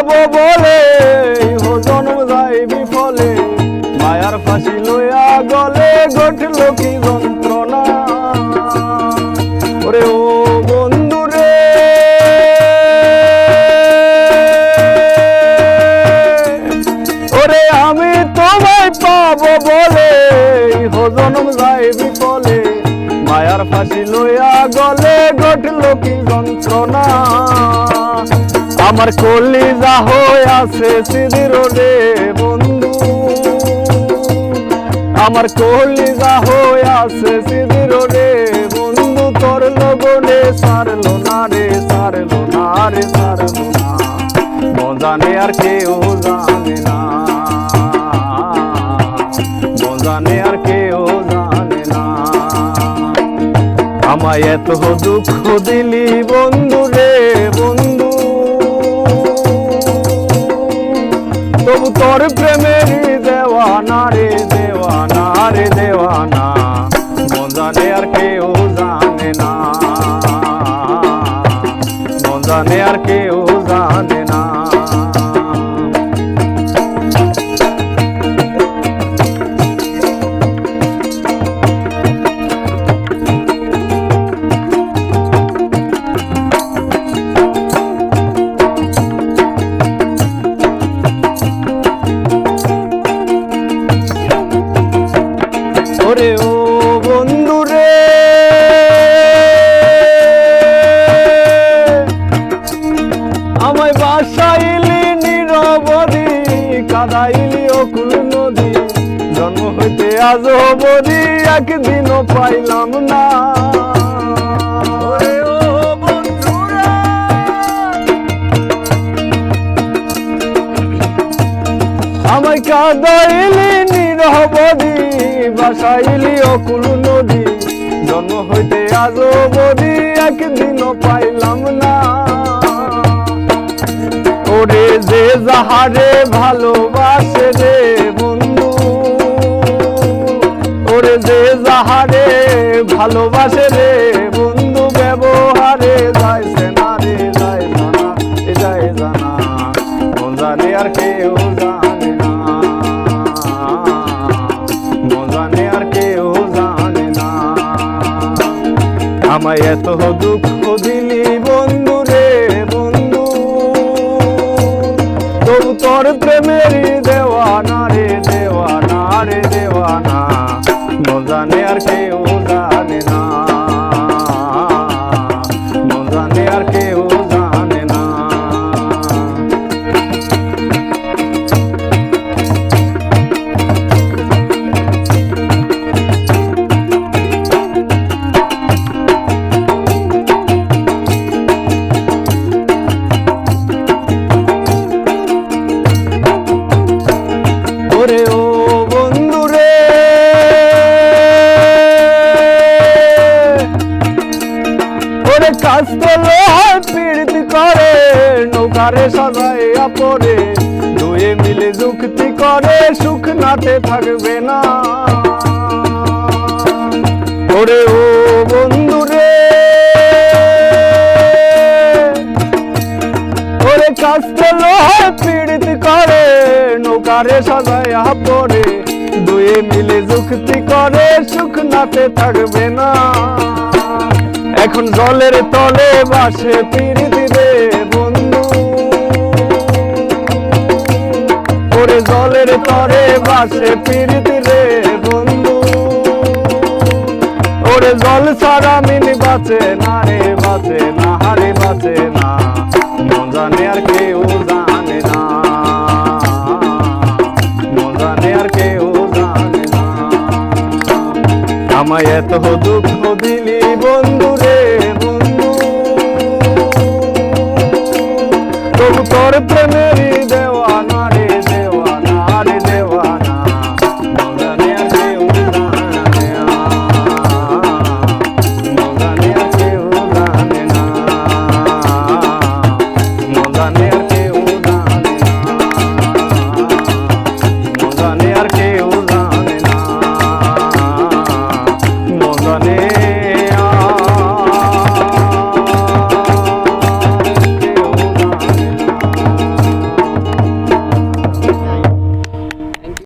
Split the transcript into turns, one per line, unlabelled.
যাব বলে হোজন যাই বিফলে। মায়ার ফাঁসি লইয়া গলে ঘটল কি যন্ত্রণা। ওরে ও আমি তোমায় পাব বলে হোজন যাই বিফলে। মায়ার ফাঁসি লইয়া গলে ঘটল কি যন্ত্রণা। আমার কলিজা হয়ে আছে সিদির রে বন্ধু। আমার কলিজা হয়ে আছে সিদির রে বন্ধু। তোর লগনে সারলো না রে, সারলো না রে, সারলো না। মজানে আর কেউ জানে না। মজানে আর কেউ জানে না। আমায় এত দুঃখ দিলি, বন্ধু রে। তোর প্রেমের দেওয়ানা রে দেওয়ানা রে, দেওয়ানা। মজানে আর কেউ জানে না। মজানে আর কেউ হইতে আজ বদি একদিনও পাইলাম না। আমায় কাদাইলি নিরবধি বাসাইলি অকুল নদী। জন্ম হইতে আজ বদি একদিনও পাইলাম না। ওরে যে যাহারে ভালোবাসে ওরে যাহারে ভালোবাসে রে, বন্ধু ব্যবহারে যাইছে না রে, যায় জানা এ যায় জানা। মন জানে আর কেউ জানে না। মন জানে আর কেউ জানে না। আমায় এত দুঃখ দিলি মজানে আর ওরে কাস্তে লোহার পীড়িত করে, নৌকারে সাজাইয়া পরে দুয়ে মিলে যুক্তি করে, সুখ নাতে থাকবে না। ওরে ও বন্ধু রে, ওরে কাস্তে লোহার পীড়িত করে, নৌকারে সাজাইয়া পরে দুয়ে মিলে যুক্তি করে, সুখ নাতে থাকবে না। এখন জলের তলে বাসে পীড়িত রে বন্ধু। ওরে জলের তরে বাসে পীড়িত রে বন্ধু। ওরে জল ছাড়া মিনি বাঁচে না রে বাঁচে না, হারে বাঁচে না। জানে আর কেউ জানে আমায় এত দুঃখ দিলি বন্ধু রে বন্ধু। তবু তোর প্রেমেরই